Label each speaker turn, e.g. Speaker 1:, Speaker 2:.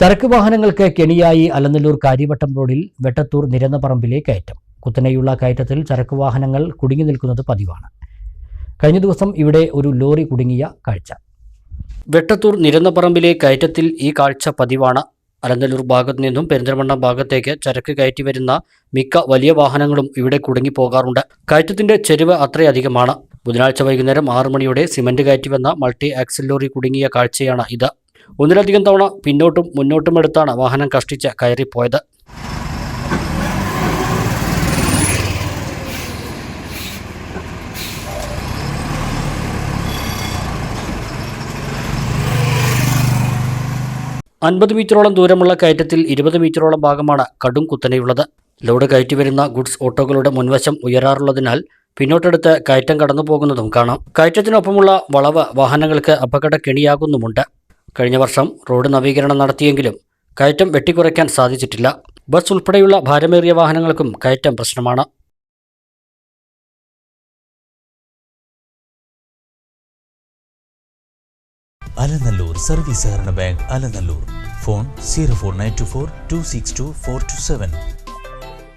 Speaker 1: ചരക്ക് വാഹനങ്ങൾക്ക് കെണിയായി അലനല്ലൂർ കാര്യവട്ടം റോഡിൽ വെട്ടത്തൂർ നിരന്നപറമ്പിലെ കയറ്റം. കുത്തനെയുള്ള കയറ്റത്തിൽ ചരക്ക് വാഹനങ്ങൾ കുടുങ്ങി നിൽക്കുന്നത് പതിവാണ്. കഴിഞ്ഞ ദിവസം ഇവിടെ ഒരു ലോറി കുടുങ്ങിയ കാഴ്ച. വെട്ടത്തൂർ നിരന്നപറമ്പിലെ കയറ്റത്തിൽ ഈ കാഴ്ച പതിവാണ്. അലനല്ലൂർ ഭാഗത്തു നിന്നും പെരിന്തൽമണ്ണ ഭാഗത്തേക്ക് ചരക്ക് കയറ്റി വരുന്ന മിക്ക വലിയ വാഹനങ്ങളും ഇവിടെ കുടുങ്ങി പോകാറുണ്ട്. കയറ്റത്തിന്റെ ചെരുവ് അത്രയധികമാണ്. ബുധനാഴ്ച വൈകുന്നേരം ആറു മണിയോടെ സിമന്റ് കയറ്റി വന്ന മൾട്ടി ആക്സിൽ ലോറി കുടുങ്ങിയ കാഴ്ചയാണ് ഇത്. ഒന്നിലധികം തവണ പിന്നോട്ടും മുന്നോട്ടും എടുത്താണ് വാഹനം കഷ്ടിച്ച് കയറിപ്പോയത്. അൻപത് മീറ്ററോളം ദൂരമുള്ള കയറ്റത്തിൽ ഇരുപത് മീറ്ററോളം ഭാഗമാണ് കടും കുത്തനെയുള്ളത്. ലോഡ് കയറ്റി വരുന്ന ഗുഡ്സ് ഓട്ടോകളുടെ മുൻവശം ഉയരാറുള്ളതിനാൽ പിന്നോട്ടെടുത്ത് കയറ്റം കടന്നു പോകുന്നതും കാണാം. കയറ്റത്തിനൊപ്പമുള്ള വളവ് വാഹനങ്ങൾക്ക് അപകട കെണിയാകുന്നുമുണ്ട് കഴിഞ്ഞ വർഷം റോഡ് നവീകരണം നടത്തിയെങ്കിലും കയറ്റം വെട്ടിക്കുറയ്ക്കാൻ സാധിച്ചിട്ടില്ല. ബസ് ഉൾപ്പെടെയുള്ള ഭാരമേറിയ വാഹനങ്ങൾക്കും കയറ്റം പ്രശ്നമാണ്.
Speaker 2: അലനല്ലൂർ സർവീസ് സഹകരണ bank Alanallur. Phone zero four nine two four two six two four two seven.